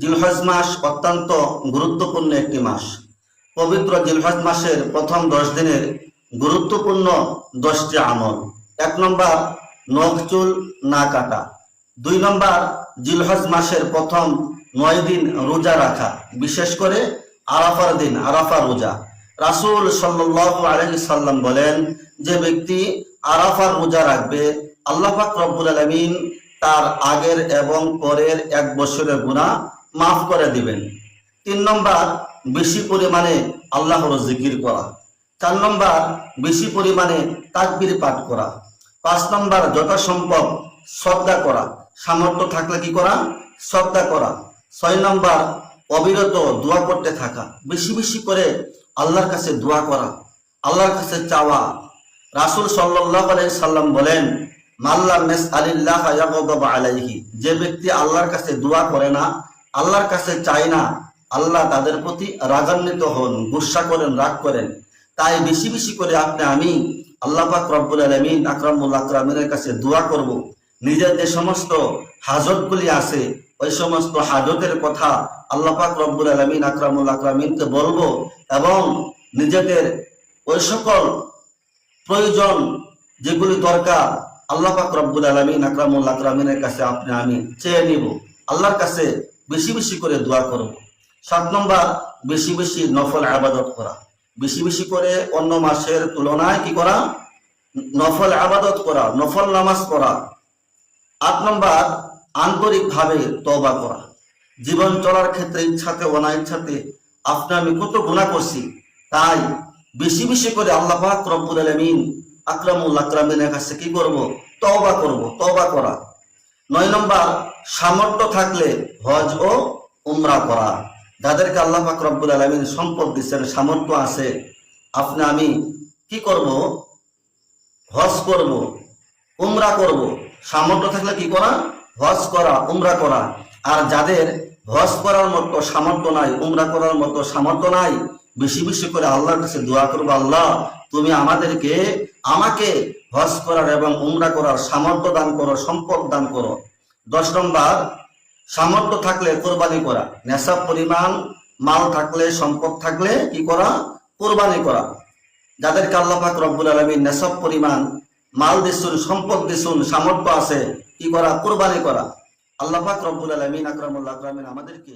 জিলহজ মাস অত্যন্ত গুরুত্বপূর্ণ একটি মাস। পবিত্র জিলহজ মাসের প্রথম দশ দিনের গুরুত্বপূর্ণ দশটি আমল। এক নম্বর, নখ চুল না কাটা। দুই নম্বর, জিলহজ মাসের প্রথম নয় দিন রোজা রাখা। বিশেষ করে আরাফার দিন আরাফা রোজা। রাসূল সাল্লাল্লাহু আলাইহি সাল্লাম বলেন, যে ব্যক্তি আরাফার রোজা রাখবে, আল্লাহ পাক রব্বুল আলামিন তার আগের এবং পরের এক বছরের গুনাহ মাফ করে দিবেন। তিন নম্বর, বেশি পরিমাণে আল্লাহর জিকির করা। চার নম্বর, বেশি পরিমাণে তাকবির পাঠ করা। পাঁচ নম্বর, যথাসম্ভব শ্রদ্ধা করা। সামর্থ্য থাকলে কি করা? শ্রদ্ধা করা। ছয় নম্বর, অবিরত দোয়া করতে থাকা। বেশি বেশি করে আল্লাহর কাছে দোয়া করা। আল্লাহর কাছে চাওয়া। রাসূল আলাইহি সাল্লাম বলেন মাল্লা মেস আলিল্লাহ আলাইহি। যে ব্যক্তি আল্লাহর কাছে দোয়া করে না আল্লাহর কাছে চায় না। আল্লাহ তাদের প্রতি রাগান্বিত হন, গুসা করেন, রাগ করেন। তাই বেশি বেশি করে আপনি, আমি আল্লাহ রব্বুল আলামিন আকরামুল আকরামিনের কাছে দোয়া করব। নিজের যে সমস্ত হাজতগুলি আছে, ওই সমস্ত হাজতের কথা আল্লাহ পাক রব্বুল আলামিন আকরামুল আকরামিনকে বলব এবং নিজেদের ওই সকল প্রয়োজন যেগুলি দরকার, আল্লাহ পাক রব্বুল আলামিন আকরামুল আকরামিনের কাছে আপনি, আমি চেয়ে নিব। আল্লাহর কাছে বেশি বেশি করে দোয়া করব। সাত নম্বর, বেশি বেশি নফল আবাদত করা। বেশি বেশি করে অন্য মাসের তুলনায় কি করা? নফল আবাদত করা, নফল নামাজ পড়া। আট নম্বর, আন্তরিকভাবে তবা করা। জীবন চলার ক্ষেত্রে ইচ্ছাতে, অনাইচ্ছাতে আপনি আমি কত গুণা করছি, তাই বেশি বেশি করে আল্লাহ পাক রব্বুল আলামিন আকরামুল আকরামিনের কাছে কি করব? তওবা করব, তওবা করা। নয় নম্বর, সামর্থ্য থাকলে হজ ও উমরা করা। যাদেরকে আল্লাহ পাক আলামিন সম্পদ দিচ্ছেন, সামর্থ্য আছে, আপনি আমি কি করব? হজ করব, উমরা করব। সামর্থ্য থাকলে কি করা? হজ করা, উমরা করা। আর যাদের হজ করার মতো সামর্থ্য নাই, উমরা করার মতো সামর্থ্য নাই, বেশি বেশি করে আল্লাহর কাছে দোয়া করব, আল্লাহ, তুমি আমাদেরকে, আমাকে হজ করার এবং উমরা করার সামর্থ্য দান করো, সম্পদ দান করো। দশ নম্বর, সামর্থ্য থাকলে কোরবানি করা। নেশাব পরিমাণ, মাল থাকলে, সম্পদ থাকলে কি করা? কোরবানি করা। যাদেরকে আল্লাহ পাক রব্বুল আলমী নেশাব পরিমাণ, মাল দিসুন সম্পদ দিসুন সামর্থ্য আছে, কি করা? কোরবানি করা। আল্লাহ পাক রব্বুল আলমিন আকরামুল্লাহ আকরামিন আমাদেরকে